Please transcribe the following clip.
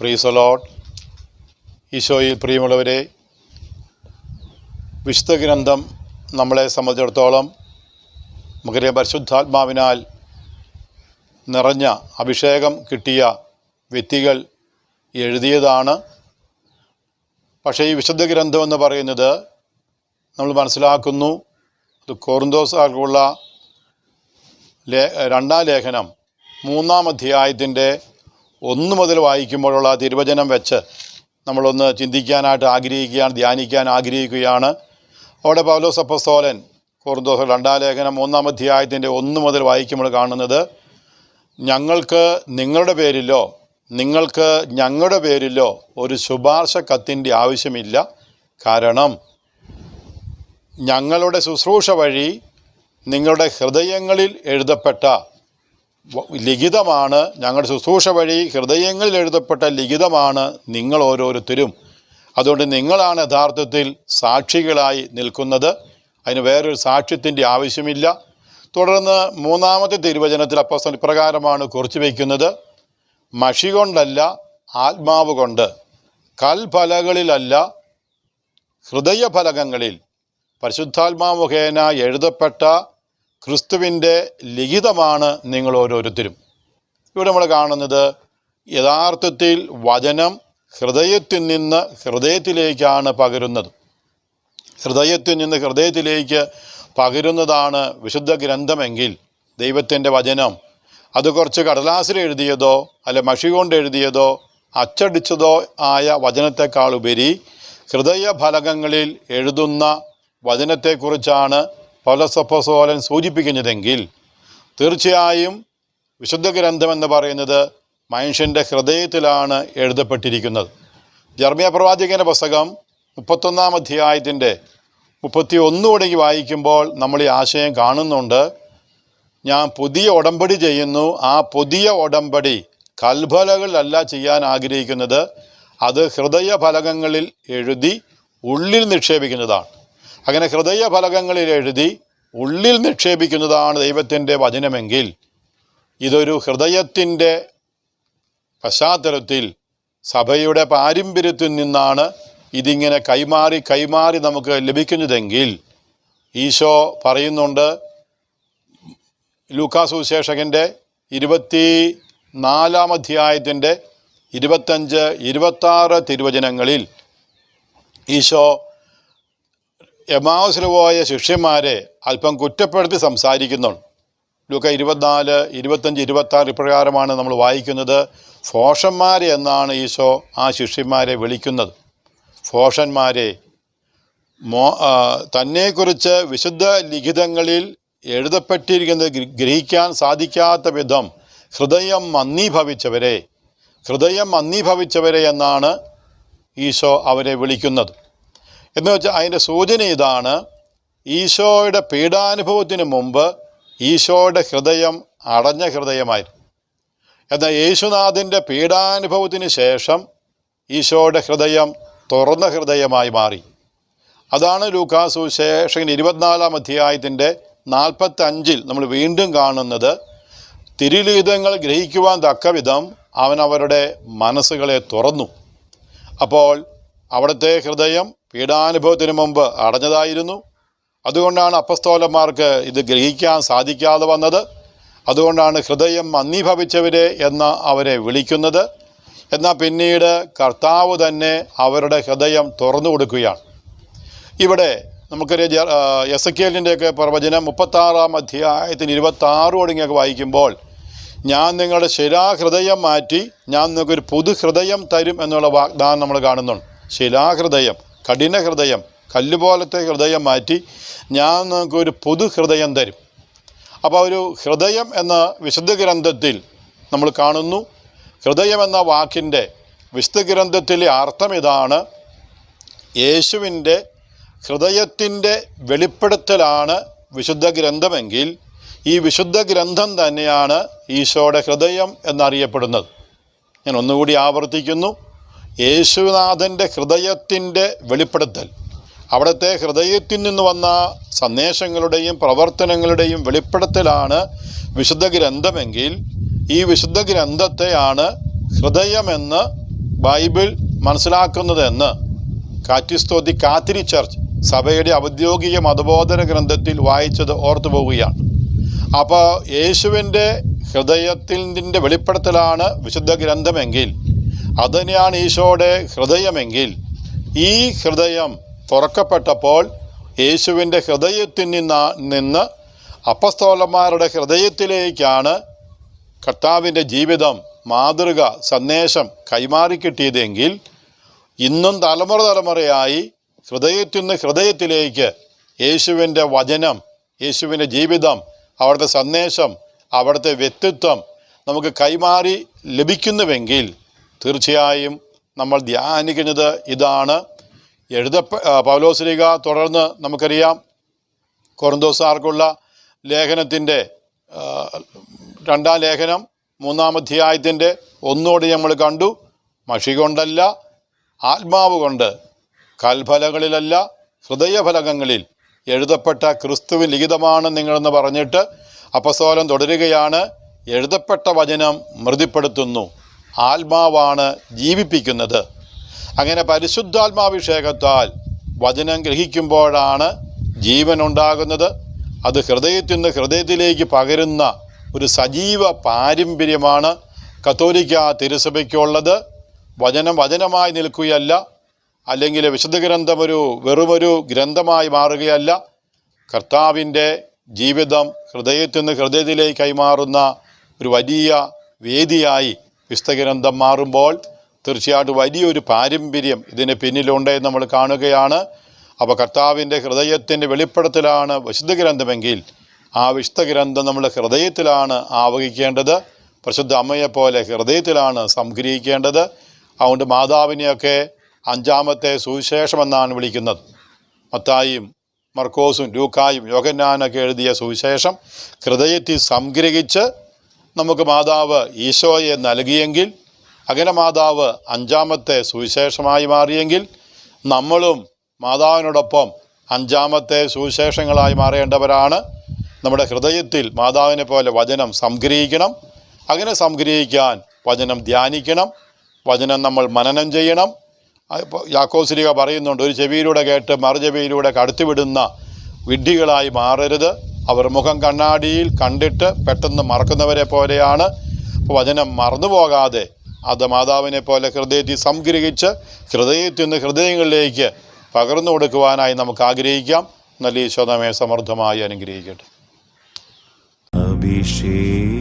പ്രീസലോട്ട് ഈശോയിൽ പ്രിയമുള്ളവരെ വിശുദ്ധ ഗ്രന്ഥം നമ്മളെ സംബന്ധിച്ചിടത്തോളം നമുക്കറിയാം പരിശുദ്ധാത്മാവിനാൽ നിറഞ്ഞ അഭിഷേകം കിട്ടിയ വ്യക്തികൾ എഴുതിയതാണ്. പക്ഷേ ഈ വിശുദ്ധ ഗ്രന്ഥം എന്ന് പറയുന്നത് നമ്മൾ മനസ്സിലാക്കുന്നു. അത് കോറിന്തോസാർക്കുള്ള ലേ രണ്ടാം ലേഖനം മൂന്നാം അധ്യായത്തിന്റെ ഒന്ന് മുതൽ വായിക്കുമ്പോഴുള്ള തിരുവചനം വെച്ച് നമ്മളൊന്ന് ചിന്തിക്കാനായിട്ട് ആഗ്രഹിക്കുകയാണ് ധ്യാനിക്കാൻ ആഗ്രഹിക്കുകയാണ്. അവിടെ പൗലോസ് അപ്പസ്തോലൻ കോറിന്തോസ് രണ്ടാം ലേഖനം മൂന്നാം അധ്യായത്തിന്റെ ഒന്ന് മുതൽ വായിക്കുമ്പോൾ കാണുന്നത് ഞങ്ങൾക്ക് നിങ്ങളുടെ പേരിലോ നിങ്ങൾക്ക് ഞങ്ങളുടെ പേരിലോ ഒരു ശുപാർശ കത്തിന്റെ ആവശ്യമില്ല. കാരണം ഞങ്ങളുടെ ശുശ്രൂഷ വഴി നിങ്ങളുടെ ഹൃദയങ്ങളിൽ എഴുതപ്പെട്ട ലിഖിതമാണ് ഞങ്ങളുടെ ശുശ്രൂഷ വഴി ഹൃദയങ്ങളിൽ എഴുതപ്പെട്ട ലിഖിതമാണ് നിങ്ങൾ ഓരോരുത്തരും. അതുകൊണ്ട് നിങ്ങളാണ് യഥാർത്ഥത്തിൽ സാക്ഷികളായി നിൽക്കുന്നത്. അതിന് വേറൊരു സാക്ഷ്യത്തിന്റെ ആവശ്യമില്ല. തുടർന്ന് മൂന്നാമത്തെ തിരുവചനത്തിൽ അപ്പോസ്തലൻ ഇപ്രകാരമാണ് കുറിച്ചു വയ്ക്കുന്നത്. മഷി കൊണ്ടല്ല ആത്മാവ് കൊണ്ട്. കൽഫലകളിലല്ല ഹൃദയഫലകങ്ങളിൽ. പരിശുദ്ധാത്മാവ് മുഖേന എഴുതപ്പെട്ട ക്രിസ്തുവിന്റെ ലിഖിതമാണ് നിങ്ങൾ ഓരോരുത്തരും. ഇവിടെ നമ്മൾ കാണുന്നത് യഥാർത്ഥത്തിൽ വചനം ഹൃദയത്തിൽ നിന്ന് ഹൃദയത്തിലേക്കാണ് പകരുന്നത്. ഹൃദയത്തിൽ നിന്ന് ഹൃദയത്തിലേക്ക് പകരുന്നതാണ് വിശുദ്ധ ഗ്രന്ഥമെങ്കിൽ ദൈവത്തിന്റെ വചനം. അത് കുറച്ച് കടലാസിൽ എഴുതിയതോ അല്ലെ മഷി കൊണ്ട് എഴുതിയതോ അച്ചടിച്ചതോ ആയ വചനത്തെക്കാൾ ഉപരി ഹൃദയഫലകങ്ങളിൽ എഴുതുന്ന വചനത്തെക്കുറിച്ചാണ് പൗലസപ്പോസോലൻ സൂചിപ്പിക്കുന്നതെങ്കിൽ തീർച്ചയായും വിശുദ്ധ ഗ്രന്ഥം എന്ന് പറയുന്നത് മനുഷ്യന്റെ ഹൃദയത്തിലാണ് എഴുതപ്പെട്ടിരിക്കുന്നത്. ജർമ്മിയ പ്രവാചകന്റെ പുസ്തകം മുപ്പത്തൊന്നാം അധ്യായത്തിന്റെ മുപ്പത്തി ഒന്ന് തുടങ്ങി വായിക്കുമ്പോൾ നമ്മൾ ഈ ആശയം കാണുന്നുണ്ട്. ഞാൻ പുതിയ ഉടമ്പടി ചെയ്യുന്നു. ആ പുതിയ ഉടമ്പടി കൽഫലകളിലല്ല ചെയ്യാൻ ആഗ്രഹിക്കുന്നത്. അത് ഹൃദയ ഫലകങ്ങളിൽ എഴുതി ഉള്ളിൽ നിക്ഷേപിക്കുന്നതാണ്. അങ്ങനെ ഹൃദയഫലകങ്ങളിൽ എഴുതി ഉള്ളിൽ നിക്ഷേപിക്കുന്നതാണ് ദൈവത്തിന്റെ വചനമെങ്കിൽ ഇതൊരു ഹൃദയത്തിന്റെ പശ്ചാത്തലത്തിൽ സഭയുടെ പാരമ്പര്യത്തിൽ നിന്നാണ് ഇതിങ്ങനെ കൈമാറി കൈമാറി നമുക്ക് ലഭിക്കുന്നതെങ്കിൽ ഈശോ പറയുന്നുണ്ട് ലൂക്കാ സുവിശേഷകന്റെ ഇരുപത്തി നാലാം അധ്യായത്തിന്റെ ഇരുപത്തഞ്ച് ഇരുപത്താറ് തിരുവചനങ്ങളിൽ ഈശോ എമാവസിൽ പോയ ശിഷ്യന്മാരെ അല്പം കുറ്റപ്പെടുത്തി സംസാരിക്കുന്നുണ്ട്. ലൂക്ക ഇരുപത്തിനാല് ഇരുപത്തഞ്ച് ഇരുപത്താറ് ഇപ്രകാരമാണ് നമ്മൾ വായിക്കുന്നത്. ഫോഷന്മാരെ എന്നാണ് ഈശോ ആ ശിഷ്യന്മാരെ വിളിക്കുന്നത്. ഫോഷന്മാരെ മോ തന്നെക്കുറിച്ച് വിശുദ്ധ ലിഖിതങ്ങളിൽ എഴുതപ്പെട്ടിരിക്കുന്നത് ഗ്രഹിക്കാൻ സാധിക്കാത്ത വിധം ഹൃദയം മന്ദീഭവിച്ചവരെ ഹൃദയം മന്ദീഭവിച്ചവരെ എന്നാണ് ഈശോ അവരെ വിളിക്കുന്നത്. എന്ന് വെച്ചാൽ അതിന്റെ സൂചന ഇതാണ്. ഈശോയുടെ പീഡാനുഭവത്തിന് മുമ്പ് ഈശോയുടെ ഹൃദയം അടഞ്ഞ ഹൃദയമായിരുന്നു. എന്നാൽ യേശുനാഥിന്റെ പീഡാനുഭവത്തിന് ശേഷം ഈശോയുടെ ഹൃദയം തുറന്ന ഹൃദയമായി മാറി. അതാണ് ലൂക്കാസു ശേഷൻ ഇരുപത്തിനാലാം അധ്യായത്തിന്റെ നാൽപ്പത്തഞ്ചിൽ നമ്മൾ വീണ്ടും കാണുന്നത്. തിരുലീതങ്ങൾ ഗ്രഹിക്കുവാൻ തക്കവിധം അവൻ അവരുടെ മനസ്സുകളെ തുറന്നു. അപ്പോൾ അവിടുത്തെ ഹൃദയം പീഡാനുഭവത്തിന് മുമ്പ് അടഞ്ഞതായിരുന്നു. അതുകൊണ്ടാണ് അപ്പസ്തോലന്മാർക്ക് ഇത് ഗ്രഹിക്കാൻ സാധിക്കാതെ വന്നത്. അതുകൊണ്ടാണ് ഹൃദയം മന്ദീഭവിച്ചവരെ എന്ന് അവരെ വിളിക്കുന്നത്. എന്നാൽ പിന്നീട് കർത്താവ് തന്നെ അവരുടെ ഹൃദയം തുറന്നു കൊടുക്കുകയാണ്. ഇവിടെ നമുക്കറിയാം എസ് കെലിന്റെയൊക്കെ പ്രവചനം മുപ്പത്താറാം അധ്യായത്തിന് ഇരുപത്താറ് തുടങ്ങിയൊക്കെ വായിക്കുമ്പോൾ ഞാൻ നിങ്ങളുടെ ശിരാഹൃദയം മാറ്റി ഞാൻ നിങ്ങൾക്കൊരു പുതു ഹൃദയം തരും എന്നുള്ള വാഗ്ദാനം നമ്മൾ കാണുന്നുണ്ട്. ശിലാഹൃദയം കഠിന ഹൃദയം കല്ലുപോലത്തെ ഹൃദയം മാറ്റി ഞാൻ നിങ്ങൾക്കൊരു പൊതു ഹൃദയം തരും. അപ്പോൾ ഒരു ഹൃദയം എന്ന വിശുദ്ധ ഗ്രന്ഥത്തിൽ നമ്മൾ കാണുന്നു. ഹൃദയം എന്ന വാക്കിന്റെ വിശുദ്ധ ഗ്രന്ഥത്തിലെ അർത്ഥം ഇതാണ്. യേശുവിന്റെ ഹൃദയത്തിന്റെ വെളിപ്പെടുത്തലാണ് വിശുദ്ധ ഗ്രന്ഥമെങ്കിൽ ഈ വിശുദ്ധ ഗ്രന്ഥം തന്നെയാണ് ഈശോയുടെ ഹൃദയം എന്നറിയപ്പെടുന്നത്. ഞാൻ ഒന്നുകൂടി ആവർത്തിക്കുന്നു. യേശുനാഥന്റെ ഹൃദയത്തിന്റെ വെളിപ്പെടുത്തൽ. അവിടുത്തെ ഹൃദയത്തിൽ നിന്ന് വന്ന സന്ദേശങ്ങളുടെയും പ്രവർത്തനങ്ങളുടെയും വെളിപ്പെടുത്തലാണ് വിശുദ്ധ ഗ്രന്ഥമെങ്കിൽ ഈ വിശുദ്ധ ഗ്രന്ഥത്തെയാണ് ഹൃദയമെന്ന് ബൈബിൾ മനസ്സിലാക്കുന്നതെന്ന് കാറ്റിസ്തോതി കാത്തിരി ചർച്ച് സഭയുടെ ഔദ്യോഗിക മതബോധന ഗ്രന്ഥത്തിൽ വായിച്ചത് ഓർത്തു പോവുകയാണ്. അപ്പോൾ യേശുവിന്റെ ഹൃദയത്തിന്റെ വെളിപ്പെടുത്തലാണ് വിശുദ്ധ ഗ്രന്ഥമെങ്കിൽ അതുതന്നെയാണ് ഈശോയുടെ ഹൃദയമെങ്കിൽ. ഈ ഹൃദയം തുറക്കപ്പെട്ടപ്പോൾ യേശുവിന്റെ ഹൃദയത്തിൽ നിന്ന് നിന്ന് അപ്പസ്തോലന്മാരുടെ ഹൃദയത്തിലേക്കാണ് കർത്താവിന്റെ ജീവിതം മാതൃക സന്ദേശം കൈമാറി കിട്ടിയതെങ്കിൽ ഇന്നും തലമുറ തലമുറയായി ഹൃദയത്തിൽ നിന്ന് ഹൃദയത്തിലേക്ക് യേശുവിന്റെ വചനം യേശുവിന്റെ ജീവിതം അവിടുത്തെ സന്ദേശം അവിടുത്തെ വ്യക്തിത്വം നമുക്ക് കൈമാറി ലഭിക്കുന്നുവെങ്കിൽ തീർച്ചയായും നമ്മൾ ധ്യാനിക്കുന്നത് ഇതാണ്. എഴുത പൗലോസ്ലിക തുടർന്ന് നമുക്കറിയാം കൊറന്തോസാർക്കുള്ള ലേഖനത്തിന്റെ രണ്ടാം ലേഖനം മൂന്നാം അധ്യായത്തിന്റെ ഒന്നുകൂടി നമ്മൾ കണ്ടു. മഷി കൊണ്ടല്ല ആത്മാവ് കൊണ്ട് കൽഫലങ്ങളിലല്ല ഹൃദയഫലകങ്ങളിൽ എഴുതപ്പെട്ട ക്രിസ്തുവിൻ ലിഖിതമാണ് നിങ്ങളെന്ന് പറഞ്ഞിട്ട് അപ്പസോലം തുടരുകയാണ്. എഴുതപ്പെട്ട വചനം മൃതിപ്പെടുത്തുന്നു. ആത്മാവാണ് ജീവിപ്പിക്കുന്നത്. അങ്ങനെ പരിശുദ്ധാത്മാഭിഷേകത്താൽ വചനം ഗ്രഹിക്കുമ്പോഴാണ് ജീവൻ ഉണ്ടാകുന്നത്. അത് ഹൃദയത്തിൽ നിന്ന് ഹൃദയത്തിലേക്ക് പകരുന്ന ഒരു സജീവ പാരമ്പര്യമാണ് കത്തോലിക്ക തിരുസഭയ്ക്കുള്ളത്. വചനം വചനമായി നിൽക്കുകയല്ല അല്ലെങ്കിൽ വിശുദ്ധ ഗ്രന്ഥം ഒരു വെറുമൊരു ഗ്രന്ഥമായി മാറുകയല്ല. കർത്താവിന്റെ ജീവിതം ഹൃദയത്തിൽ നിന്ന് ഹൃദയത്തിലേക്ക് കൈമാറുന്ന ഒരു വലിയ വേദിയായി വിശുദ്ധ ഗ്രന്ഥം മാറുമ്പോൾ തീർച്ചയായിട്ടും വലിയൊരു പാരമ്പര്യം ഇതിന് പിന്നിലുണ്ട് നമ്മൾ കാണുകയാണ്. അപ്പോൾ കർത്താവിന്റെ ഹൃദയത്തിന്റെ വെളിപ്പെടുത്തലാണ് വിശുദ്ധ ഗ്രന്ഥമെങ്കിൽ ആ വിശുദ്ധ ഗ്രന്ഥം നമ്മൾ ഹൃദയത്തിലാണ് ആവഹിക്കേണ്ടത്. പരിശുദ്ധ അമ്മയെപ്പോലെ ഹൃദയത്തിലാണ് സംഗ്രഹിക്കേണ്ടത്. അതുകൊണ്ട് മാതാവിനെയൊക്കെ അഞ്ചാമത്തെ സുവിശേഷം എന്നാണ് വിളിക്കുന്നത്. മത്തായും മർക്കോസും ലൂക്കായും യോഗന്നാനൊക്കെ എഴുതിയ സുവിശേഷം ഹൃദയത്തിൽ സംഗ്രഹിച്ച് നമുക്ക് മാതാവ് ഈശോയെ നൽകിയെങ്കിൽ അങ്ങനെ മാതാവ് അഞ്ചാമത്തെ സുവിശേഷമായി മാറിയെങ്കിൽ നമ്മളും മാതാവിനോടൊപ്പം അഞ്ചാമത്തെ സുവിശേഷങ്ങളായി മാറേണ്ടവരാണ്. നമ്മുടെ ഹൃദയത്തിൽ മാതാവിനെ പോലെ വചനം സംഗ്രഹിക്കണം. അങ്ങനെ സംഗ്രഹിക്കാൻ വചനം ധ്യാനിക്കണം. വചനം നമ്മൾ മനനം ചെയ്യണം. യാക്കോസിലിക പറയുന്നുണ്ട് ഒരു ചെവിയിലൂടെ കേട്ട് മറു ചെവിയിലൂടെ കടത്തിവിടുന്ന വിഡ്ഢികളായി മാറരുത്. അവർ മുഖം കണ്ണാടിയിൽ കണ്ടിട്ട് പെട്ടെന്ന് മറക്കുന്നവരെ പോലെയാണ്. വചനം മറന്നു പോകാതെ അത് മാതാവിനെ പോലെ ഹൃദയത്തിൽ സംഗ്രഹിച്ച് ഹൃദയത്തിൽ നിന്ന് ഹൃദയങ്ങളിലേക്ക് പകർന്നു കൊടുക്കുവാനായി നമുക്ക് ആഗ്രഹിക്കാം. നല്ല ഈശോ നമ്മെ സമൃദ്ധമായി അനുഗ്രഹിക്കട്ടെ. അഭിഷേകം